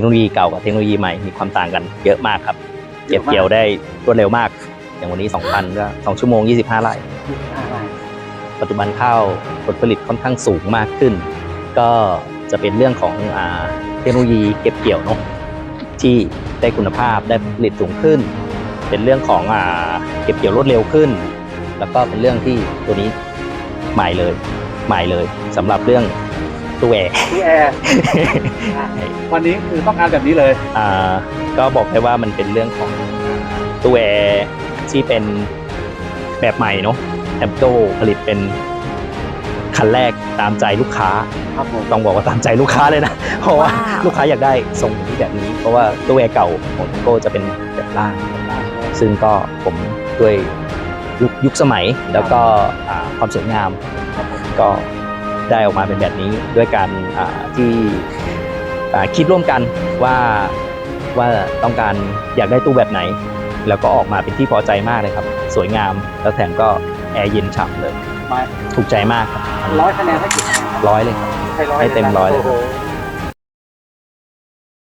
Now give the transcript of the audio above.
คโนโลยีเก่ากับเทคโนโลยีใหม่มีความต่างกันเยอะมากครับ เก็บเกี่ยวได้รวดเร็วมาก อย่างวันนี้ 2,000ก็2ชั่วโมง 25ไร่ปัจจุบันข้าวผลผลิตค่อนข้างสูงมากขึ้น ก็จะเป็นเรื่องของอาเทคโนโลยีเก็บเกี่ยวเนาะที่ได้คุณภาพได้ผลผลิตสูงขึ้น เป็นเรื่องของอาเก็บเกี่ยวรวดเร็วขึ้น แล้วก็เป็นเรื่องที่ตัวนี้ใหม่เลยใหม่เลยสำหรับเรื่อง ตู้แอร์พี่แอร์วันนี้คือต้องการแบบนี้เลยอ่าก็บอกได้ว่ามันเป็นเรื่องของตู้แอร์ที่เป็นแบบใหม่เนาะแอมโตผลิตเป็นคันแรกตามใจลูกค้า ครับผมต้องบอกว่าตามใจลูกค้าเลยนะ เพราะว่าว้าว ลูกค้าอยากได้ทรงที่แบบนี้ เพราะว่าตู้แอร์เก่าของโก้จะเป็นแบบล่าง ซึ่งก็ผมด้วยยุคยุคสมัยแล้วก็อ่าความสวยงาม ก็ ได้ออกมาเป็นแบบนี้ด้วยการอ่าที่อ่าคิดร่วมกันว่าว่าต้องการอยากได้ตู้แบบไหน แล้วก็ออกมาเป็นที่พอใจมากเลยครับ สวยงามแล้วแถมก็แอร์เย็นฉ่ำเลยมาถูกใจมากครับร้อยคะแนนให้กี่คะแนนครับร้อยเลยครับให้ร้อยให้เต็มร้อยเลยโโห